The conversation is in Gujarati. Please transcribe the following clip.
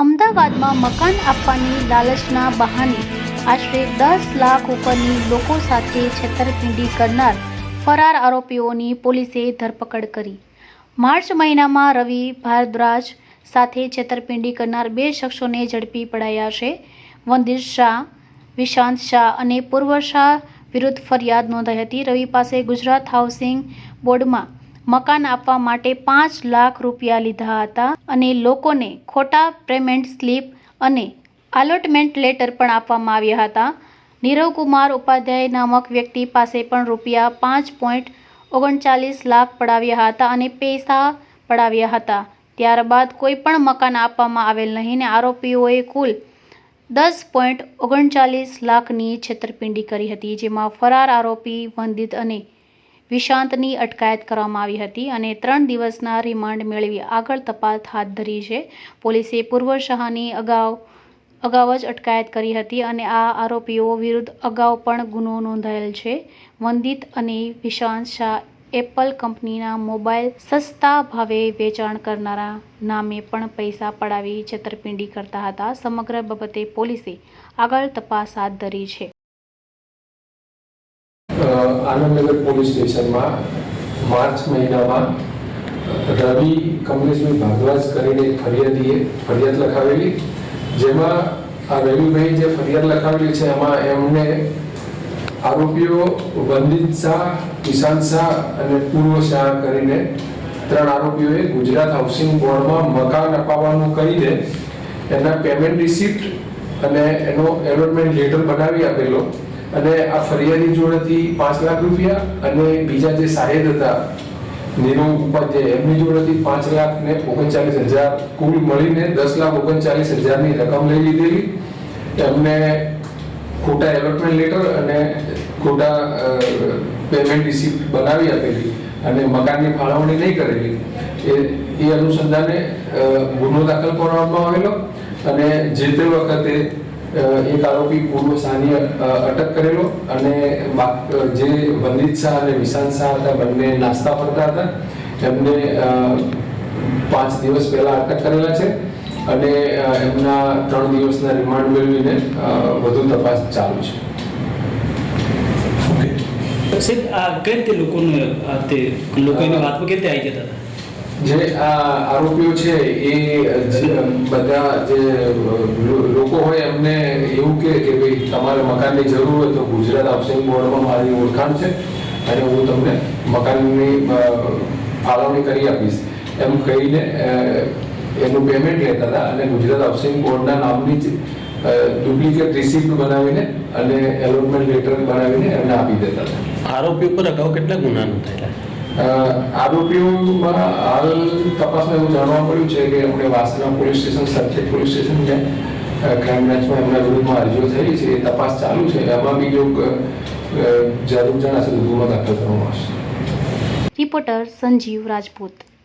અમદાવાદમાં મકાન આપવાની લાલચના બહાને આશરે દસ લાખ ઉપરની લોકો સાથે છેતરપિંડી કરનાર ફરાર આરોપીઓની પોલીસે ધરપકડ કરી. માર્ચ મહિનામાં રવિ ભારદ્વાજ સાથે છેતરપિંડી કરનાર બે શખ્સોને ઝડપી પડાયા છે. વંદિર શાહ, વિશાંત શાહ અને પૂર્વ શાહ વિરુદ્ધ ફરિયાદ નોંધાઈ હતી. રવિ પાસે ગુજરાત હાઉસિંગ બોર્ડમાં મકાન આપવા માટે પાંચ લાખ રૂપિયા લીધા હતા અને લોકોને ખોટા પેમેન્ટ સ્લીપ અને અલોટમેન્ટ લેટર પણ આપવામાં આવ્યા હતા. નીરવ કુમાર ઉપાધ્યાય નામક વ્યક્તિ પાસે પણ રૂપિયા પાંચ પોઈન્ટ ઓગણચાલીસ લાખ પડાવ્યા હતા અને પૈસા પડાવ્યા હતા. ત્યારબાદ કોઈ પણ મકાન આપવામાં આવેલ નહીં ને આરોપીઓએ કુલ દસ પોઈન્ટ ઓગણચાલીસ લાખની છેતરપિંડી કરી હતી, જેમાં ફરાર આરોપી વંદિત અને વિશાંતની અટકાયત કરવામાં આવી હતી અને ત્રણ દિવસના રિમાન્ડ મેળવી આગળ તપાસ હાથ ધરી છે. પોલીસે પૂર્વ શાહની અગાઉ અગાઉ જ અટકાયત કરી હતી અને આ આરોપીઓ વિરુદ્ધ અગાઉ પણ ગુનો નોંધાયેલ છે. વંદિત અને વિશાંત શાહ એપલ કંપનીના મોબાઈલ સસ્તા ભાવે વેચાણ કરનારા નામે પણ પૈસા પડાવી છેતરપિંડી કરતા હતા. સમગ્ર બાબતે પોલીસે આગળ તપાસ હાથ ધરી છે. આનંદનગર પોલીસ સ્ટેશનમાં માર્ચ મહિનામાં રવિ કમલેશભાઈ ભારદ્વાજ કરીને ફરિયાદીએ ફરિયાદ લખાવેલી, જેમાં આ રવિભાઈ જે ફરિયાદ લખાવેલી છે, એમાં એમને આરોપીઓ વંદિત શાહ ઈશાંત શાહ અને પૂર્વ શાહ કરીને ત્રણ આરોપીઓએ ગુજરાત હાઉસિંગ બોર્ડમાં મકાન અપાવવાનું કહીને એના પેમેન્ટ રિસિપ્ટ અને એનો એલોટમેન્ટ લેટર બનાવી આપેલો. અને આ ફરિયાદી જોડેથી પાંચ લાખ રૂપિયા અને બીજા જે સાહેબ હતા નીરવ ઉપાધ્યાય, એમની જોડેથી પાંચ લાખ ને ઓગણચાલીસ હજાર. કુલ મળીને દસ લાખ ઓગણચાલીસ હજારની રકમ લઈ લીધેલી. એમને ખોટા એલોટમેન્ટ લેટર અને ખોટા પેમેન્ટ રિસિપ્ટ બનાવી આપેલી અને મકાનની ફાળવણી નહીં કરેલી. એ એ અનુસંધાને ગુનો દાખલ કરવામાં આવેલો અને જે તે વખતે એક આરોપી પૂર્વ સાની અટક કરેલો અને જે વંદિત શાહ અને વિશાંત શાહ હતા બંને નાસ્તા ફરતા હતા. એમને પાંચ દિવસ પહેલા અટક કરેલા છે અને એમના ત્રણ દિવસના રિમાન્ડ મેળવીને વધુ તપાસ ચાલુ છે. સાહેબ આ કઈ રીતે લોકોને તે લોકોની વાતમાં કેવી રીતે આવી જતા હતા? જે આ આરોપીઓ છે, એ બધા જે લોકો હોય, એમને એવું કે કે ભાઈ તમારે મકાનની જરૂર હોય તો ગુજરાત હાઉસિંગ બોર્ડમાં મારી ઓળખાણ છે અને હું તમને મકાનની ફાળવણી કરી આપીશ. એમ કહીને એનું પેમેન્ટ લેતા હતા અને ગુજરાત હાઉસિંગ બોર્ડના નામની જ ડુપ્લિકેટ રિસિપ્ટ બનાવીને અને એલોટમેન્ટ લેટર બનાવીને એમને આપી દેતા હતા. આરોપી ઉપર અગાઉ કેટલા ગુના નોંધાયેલા આરોપીઓમાં હાલ તપાસમાં એવું જાણવા મળ્યું છે કે એમણે Vasna police station Sarkhej police station છે. ક્રાઇમ બ્રાન્ચમાં એમના વિરુદ્ધમાં અરજીઓ થયેલી છે. એ તપાસ ચાલુ છે. એમાં બી જો અ, અ, જરૂર જણાશે તો દાખલ કરવામાં આવશે. રિપોર્ટર સંજીવ રાજપૂત.